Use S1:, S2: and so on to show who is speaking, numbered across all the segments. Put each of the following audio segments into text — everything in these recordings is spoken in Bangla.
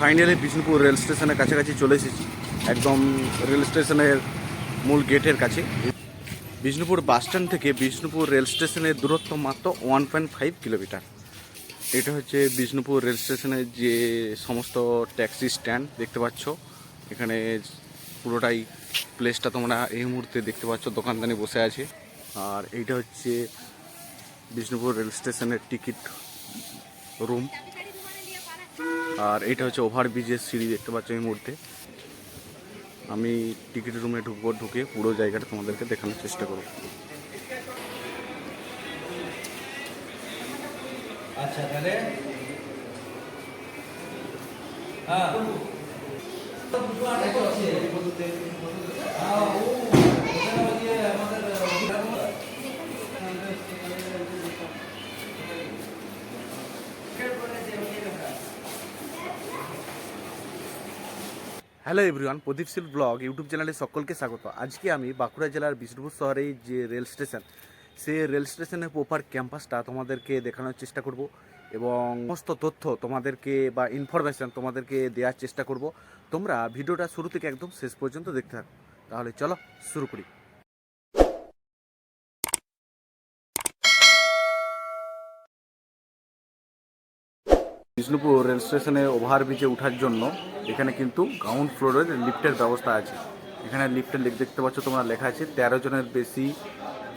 S1: ফাইনালি বিষ্ণুপুর রেল স্টেশনের কাছাকাছি চলে এসেছি। একদম রেল স্টেশনের মূল গেটের কাছে। বিষ্ণুপুর বাসস্ট্যান্ড থেকে বিষ্ণুপুর রেল স্টেশনের দূরত্ব মাত্র ওয়ান পয়েন্ট ফাইভ কিলোমিটার। এটা হচ্ছে বিষ্ণুপুর রেল স্টেশনের যে সমস্ত ট্যাক্সি স্ট্যান্ড দেখতে পাচ্ছ। এখানে পুরোটাই প্লেসটা তোমরা এই মুহূর্তে দেখতে পাচ্ছ, দোকানদানি বসে আছে। আর এইটা হচ্ছে বিষ্ণুপুর রেল স্টেশনের টিকিট রুম। আর এটা হচ্ছে ওভারব্রিজের সিঁড়ি দেখতে পাচ্ছ এই মুহূর্তে। আমি টিকিট রুমে ঢুকবো ঢুকে পুরো জায়গাটা তোমাদেরকে দেখানোর চেষ্টা করব।
S2: আচ্ছা তাহলে? হ্যাঁ।
S1: Hello everyone Pradip Seal blog YouTube চ্যানেলে সকলকে স্বাগত। আজকে আমি বাঁকুড়া জেলার বিষ্ণুপুর শহরে যে রেল স্টেশন সে রেল স্টেশনের প্রপার ক্যাম্পাসটা তোমাদেরকে দেখানোর চেষ্টা করব এবং সমস্ত তথ্য তোমাদেরকে বা ইনফরমেশান তোমাদেরকে দেওয়ার চেষ্টা করব। তোমরা ভিডিওটা শুরু থেকে একদম শেষ পর্যন্ত দেখতে থাকো। তাহলে চলো শুরু করি। বিষ্ণুপুর রেল স্টেশনে ওভারব্রিজে ওঠার জন্য এখানে কিন্তু গ্রাউন্ড ফ্লোরের লিফটের ব্যবস্থা আছে। এখানে লিফটের লেখ দেখতে পাচ্ছ তোমরা লেখা আছে, তেরো জনের বেশি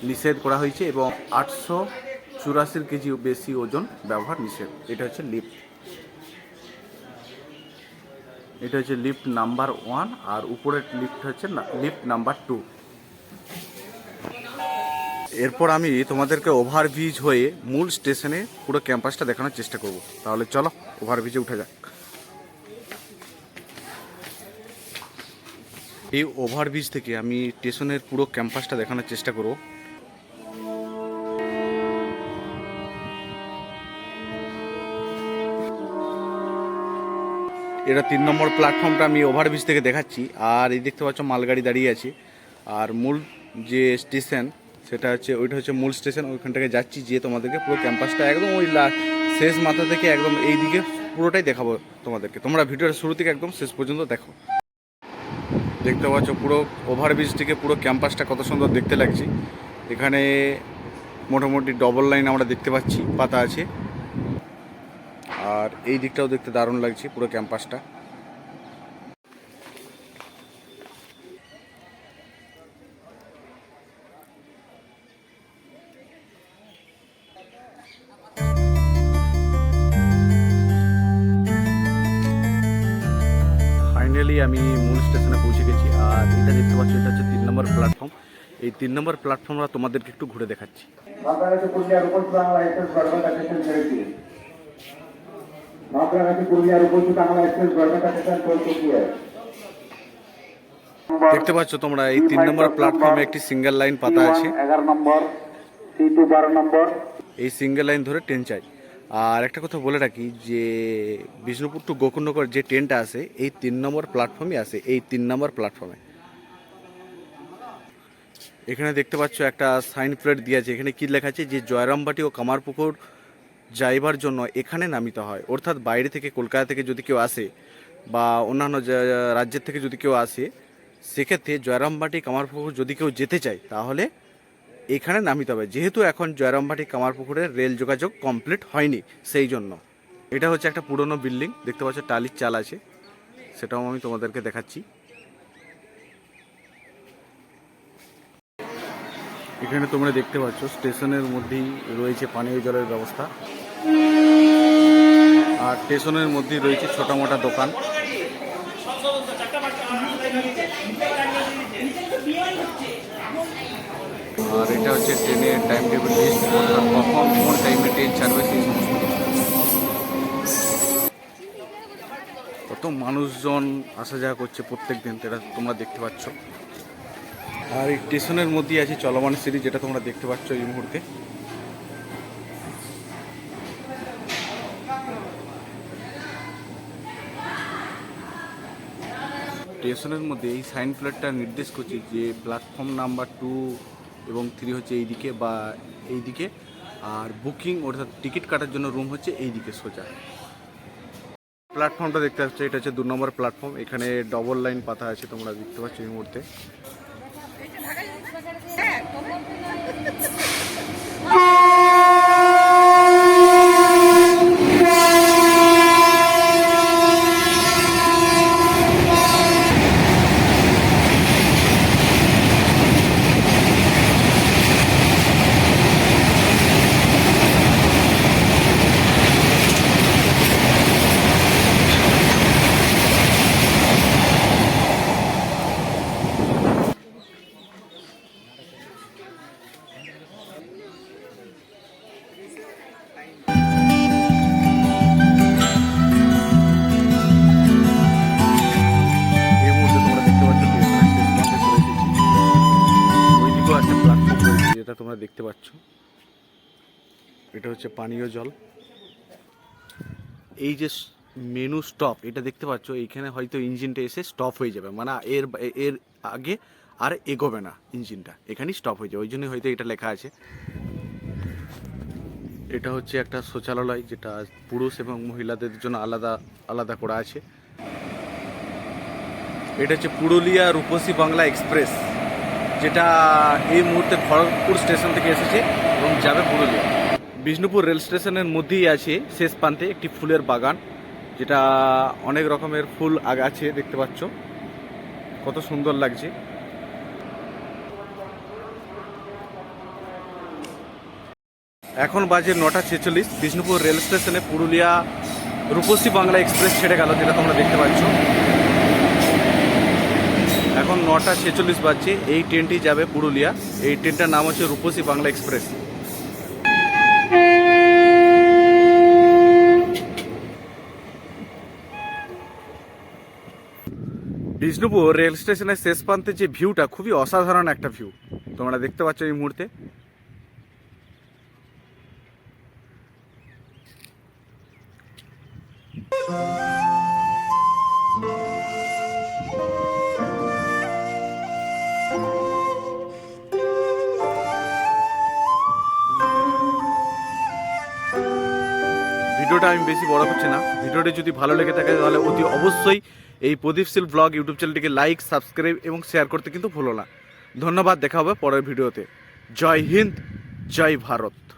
S1: নিষেধ করা হয়েছে এবং আটশো চুরাশির কেজি বেশি ওজন ব্যবহার নিষেধ। এটা হচ্ছে লিফট এটা হচ্ছে লিফট নাম্বার ওয়ান আর উপরের লিফট হচ্ছে লিফট নাম্বার টু এরপর আমি তোমাদেরকে ওভারব্রিজ হয়ে মূল স্টেশনে পুরো ক্যাম্পাসটা দেখানোর চেষ্টা করব। তাহলে চলো ওভারব্রিজে উঠে যাক। এই ওভারব্রিজ থেকে আমি স্টেশনের পুরো ক্যাম্পাসটা দেখানোর চেষ্টা করব। এটা তিন নম্বর প্ল্যাটফর্মটা আমি ওভারব্রিজ থেকে দেখাচ্ছি। আর এই দেখতে পাচ্ছ, মালগাড়ি দাঁড়িয়ে আছে। আর মূল যে স্টেশন সেটা হচ্ছে, ওইটা হচ্ছে মূল স্টেশন ওইখান থেকে যাচ্ছি যে তোমাদেরকে পুরো ক্যাম্পাসটা একদম ওই শেষ মাথা থেকে একদম এই দিকে পুরোটাই দেখাবো তোমাদেরকে। তোমরা ভিডিওর শুরু থেকে একদম শেষ পর্যন্ত দেখো। দেখতে পাচ্ছ পুরো ওভারব্রিজ থেকে পুরো ক্যাম্পাসটা কত সুন্দর দেখতে লাগছে। এখানে মোটামুটি ডবল লাইন আমরা দেখতে পাচ্ছি, পাতা আছে। আর এই দিকটাও দেখতে দারুণ লাগছে পুরো ক্যাম্পাসটা। আমি মূল স্টেশনে পৌঁছে গেছি আর এটা দেখতে পাচ্ছি এটা হচ্ছে তিন নম্বর প্ল্যাটফর্ম এই তিন নম্বর প্ল্যাটফর্মটা তোমাদেরকে একটু ঘুরে দেখাচ্ছি। দেখতে পাচ্ছ তোমরা এই তিন নম্বর প্ল্যাটফর্মে একটি সিঙ্গেল লাইন পাতা আছে।
S3: এগারো নম্বর সি টু বারো নম্বর।
S1: এই সিঙ্গেল লাইন ধরে ট্রেন চাই। আর একটা কথা বলে রাখি যে বিষ্ণুপুর টু গোকুণ্ডনগর যে ট্রেনটা আসে এই তিন নম্বর প্ল্যাটফর্মে আসে এই তিন নম্বর প্ল্যাটফর্মে এখানে দেখতে পাচ্ছ একটা সাইন প্লেট দিয়ে আছে, এখানে কি লেখা আছে যে জয়রামবাটি ও কামারপুকুর যাইবার জন্য এখানে নামিতে হয়। অর্থাৎ বাইরে থেকে কলকাতা থেকে যদি কেউ আসে বা অন্যান্য রাজ্যের থেকে যদি কেউ আসে, সেক্ষেত্রে জয়রামবাটি কামারপুকুর যদি কেউ যেতে চায়, তাহলে এখানে নামিতে হবে যেহেতু এখন জয়রামবাটি কামারপুকুরের রেল যোগাযোগ কমপ্লিট হয়নি, সেই জন্য। এটা হচ্ছে একটা পুরনো বিল্ডিং দেখতে পাচ্ছ টালির চাল আছে। সেটাও আমি তোমাদেরকে দেখাচ্ছি। এখানে তোমরা দেখতে পাচ্ছ, স্টেশনের মধ্যেই রয়েছে পানীয় জলের ব্যবস্থা। আর স্টেশনের মধ্যেই রয়েছে ছোটো মোটা দোকান। আর এটা হচ্ছে ট্রেনের টাইম টেবিল লিস্ট কখন কোন টাইমে ট্রেন ছাড়বে সেই কত মানুষজন আসা যাওয়া করছে প্রত্যেক দিন সেটা তোমরা দেখতে পাচ্ছ। আর এই স্টেশনের মধ্যেই আছে চলমান সিঁড়ি, যেটা তোমরা দেখতে পাচ্ছ এই মুহূর্তে। স্টেশনের মধ্যে এই সাইন প্লেটটা নির্দেশ করছে যে প্ল্যাটফর্ম নাম্বার টু এবং থ্রি হচ্ছে এইদিকে বা এইদিকে আর বুকিং অর্থাৎ টিকিট কাটার জন্য রুম হচ্ছে এইদিকে সোজা। প্ল্যাটফর্মটা দেখতে পাচ্ছ, এটা হচ্ছে দু নম্বর প্ল্যাটফর্ম। এখানে ডবল লাইন পাতা আছে তোমরা দেখতে পাচ্ছ এই মুহূর্তে। তোমরা দেখতে পাচ্ছ। এটা হচ্ছে পানীয় জল। এই যে মেনু স্টপ, এটা দেখতে পাচ্ছ, এইখানে হয়তো ইঞ্জিনটা এসে স্টপ হয়ে যাবে। মানে এর এর আগে আর এগোবে না ইঞ্জিনটা, এখানেই স্টপ হয়ে যাবে। ওই জন্যই হয়তো এটা লেখা আছে। এটা হচ্ছে একটা শৌচালয়, যেটা পুরুষ এবং মহিলাদের জন্য আলাদা আলাদা করা আছে। এটা হচ্ছে পুরুলিয়া রূপসী বাংলা এক্সপ্রেস। যেটা এই মুহূর্তে খড়গপুর স্টেশন থেকে এসেছে এবং যাবে পুরুলিয়া। বিষ্ণুপুর রেল স্টেশনের মধ্যেই আছে শেষ প্রান্তে একটি ফুলের বাগান, যেটা অনেক রকমের ফুল আগ- আছে, দেখতে পাচ্ছ। কত সুন্দর লাগছে। এখন বাজে নটা ছেচল্লিশ, বিষ্ণুপুর রেল স্টেশনে পুরুলিয়া রূপসী বাংলা এক্সপ্রেস ছেড়ে গেল, যেটা তোমরা দেখতে পাচ্ছ। এখন নটা ছেচল্লিশ বাজছে, এই ট্রেনটি যাবে পুরুলিয়া। এই ট্রেনটার নাম হচ্ছে রূপসী বাংলা এক্সপ্রেস। বিষ্ণুপুর রেল স্টেশনের শেষ প্রান্তে যে ভিউটা, খুবই অসাধারণ একটা ভিউ। তোমরা দেখতে পাচ্ছ এই মুহূর্তে। ভিডিওটা আমি বেশি বড় করছি না। ভিডিওটি যদি ভালো লেগে থাকে, তাহলে অতি অবশ্যই এই প্রদীপশীল ব্লগ ইউটিউব চ্যানেলটিকে লাইক, সাবস্ক্রাইব এবং শেয়ার করতে কিন্তু ভুলো না। ধন্যবাদ, দেখা হবে পরের ভিডিওতে। জয় হিন্দ, জয় ভারত।